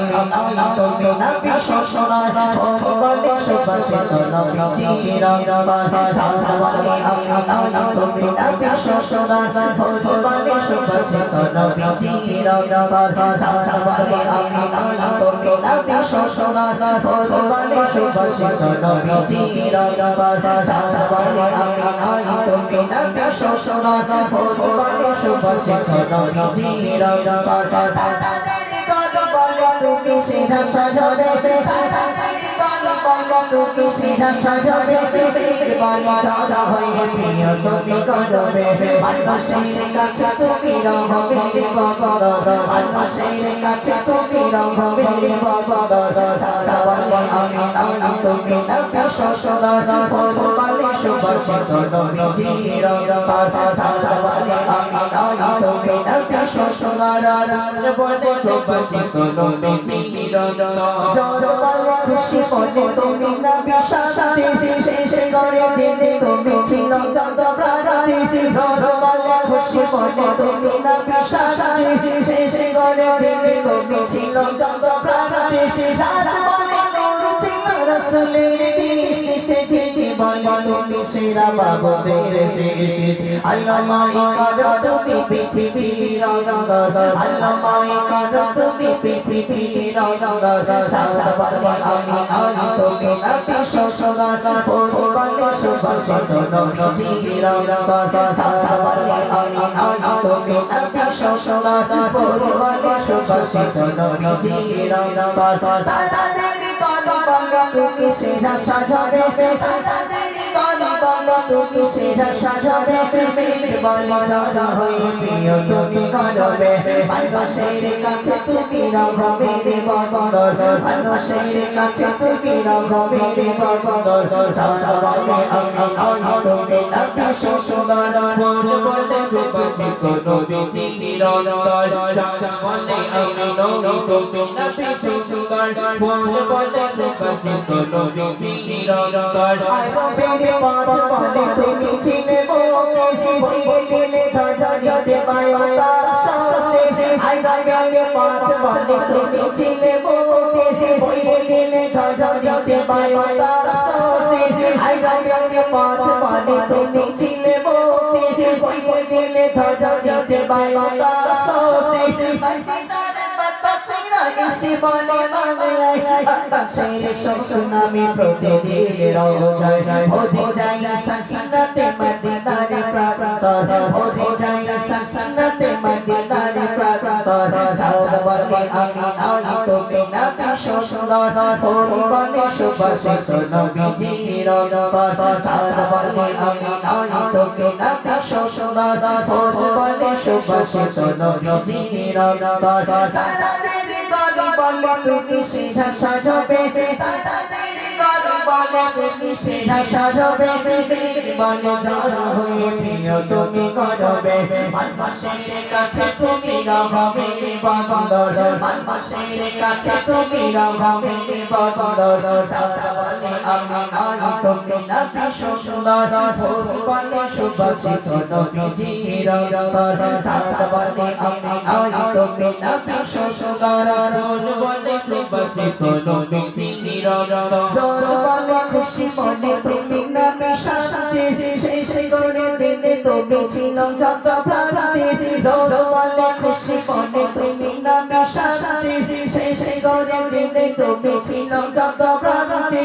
আমি তুমি নবী ফুল বলে সুবাসিত নবীজির রক্ত চাঁদ বলে আমি তুমি নবী ফুল বলে সুবাসিত নবীজির রক্ত চাঁদ আমি নাই নবী নবীজির রক্ত সাজাবে তুমি সিধা সাজাবে বলে চাচা হয়ে প্রিয় তুমি করবে মানুষের কাছে তুমি রহবে বাবা মানুষের কাছে তুমি রহবে বাবা চাচা বলে আমি নাই তুমি কথা খুশি মনে তুমি নবী শান্তি শেষ করে দিলে তুমি ছিল যত প্রাণী বলে খুশি মনে তুমি নবী শান্তি শেষ করে দিলে তুমি ছিল যত প্রাণী রাত বলে রসুলের সেরা বাবুদের সৃষ্টি আল্লাহ মাই তুমি পৃথিবীর রঙ আল্লাহ মাই তুমি পৃথিবীর রঙ চাঁদ বলে আমি নাই তুমি নবী শ্বশুরা ফুল বলে সুবাসিত নবীজির রঙ চাঁদ বলে আমি নাই তুমি নবী শ্বশুরা ফুল বলে সুবাসিত নবীজির রঙ তাদের গলি বলো তুমি সেরা সাজাবে। বলো তুমি সেরা সাজাবে মেঘ বলে যারা হয়ে, প্রিয় তুমি করবে মানুষের কাছে তুমি রবে রে বদর মানুষের কাছে তুমি রবে রে বদর যারা বলে রঙ চাচা বলে আমি নবী তুমি নবী শ্বশুর বল বলে সুবাসিত নবীজির রঙ বেড়ে পাঁচ বলে তুমি ছিলে মোকে বই দিলে ধাঁধা দিতে পারো তার শাস্তি আইনা বেড়ে পাঁচ বলে তুমি ছিলে মোকে বই দিলে ধাঁধা দিতে পারো তার শাস্তি আইনা বেড়ে পাঁচ বলে বই দিলে ধাঁধা দিতে পারো তার শাস্তি ইসি বলে বাংলায় আকাশের সুনামি প্রতিদিন রোজায় হতে যাই সাকিনাতে মদিনার প্রান্তর হতে যাই সাকিনাতে মদিনার প্রান্তর চাঁদ বলে আমি নাই তুমি নবী শ্বশুর ফুল বলে সুবাসিত নবীজির রঙ চাঁদ বলে আমি নাই তুমি নবী শ্বশুর ফুল বলে সুবাসিত নবীজির রঙ তাদের গলি বলে তুমি সিধা সাজাবে তাদের গলি বলে তুমি সিধা সাজাবে বলে হয়ে প্রিয় তুমি করবে মানুষের কাছে তুমি রহবে বন্দর মানুষের কাছে তুমি রহবে বন্দর বলে আমি নাই তুমি নবী শ্বশুর ফুল বলে সুবাসিত নবীজির রঙ চাঁদ বলে আমি নাই তুমি নবী শ্বশুর বল বলে সুবাসিত নবীজির রঙ জোর বলে খুশি মনে তুমি নবী শান্তি শেষ করে দিলে তুমি ছিল যত প্রাণী জোর বলে খুশি মনে তুমি নবী শান্তি শেষ করে দিলে তুমি ছিল যত প্রাণী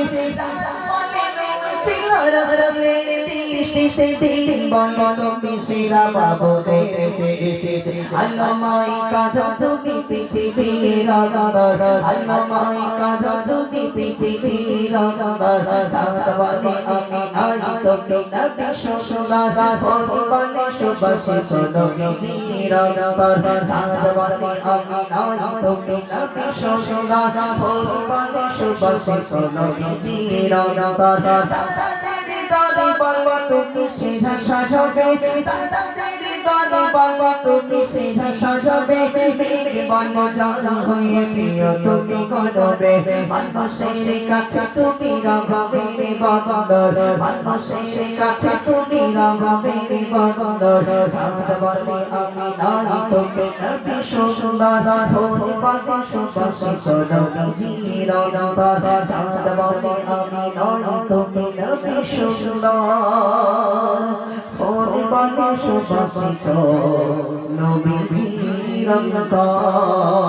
বলো তুমি শিরা বাবুদের সৃষ্টি আল্লামাই কাঁধ তুমি পৃথিবীর অনর আল্লামাই কাঁধ তুমি পৃথিবীর অনর চাঁদ বলে আমি নাই তুমি নবী শ্বশুরা ফুল বলে সুবাসিত নবীজির অনর চাঁদ বলে আমি নাই তুমি নবী শ্বশুরা ফুল বলে সুবাসিত নবীজির বলে তুমি সিধা সাজাবে বলো তুমি সিনা সাজাবে বলো জল হয়ে প্রিয় তুমি করবে মানুষের কাছে তুমি রঙের বদল মানুষের কাছে তুমি আমি নাই তোকে নবী সুন্দর। ফোন পাবে সুবাসিত নবীজির অন্তর। চাঁদ বলে আমি নাই তোকে নবী সুন্দর। সুবাসিত নবীজির অন্তর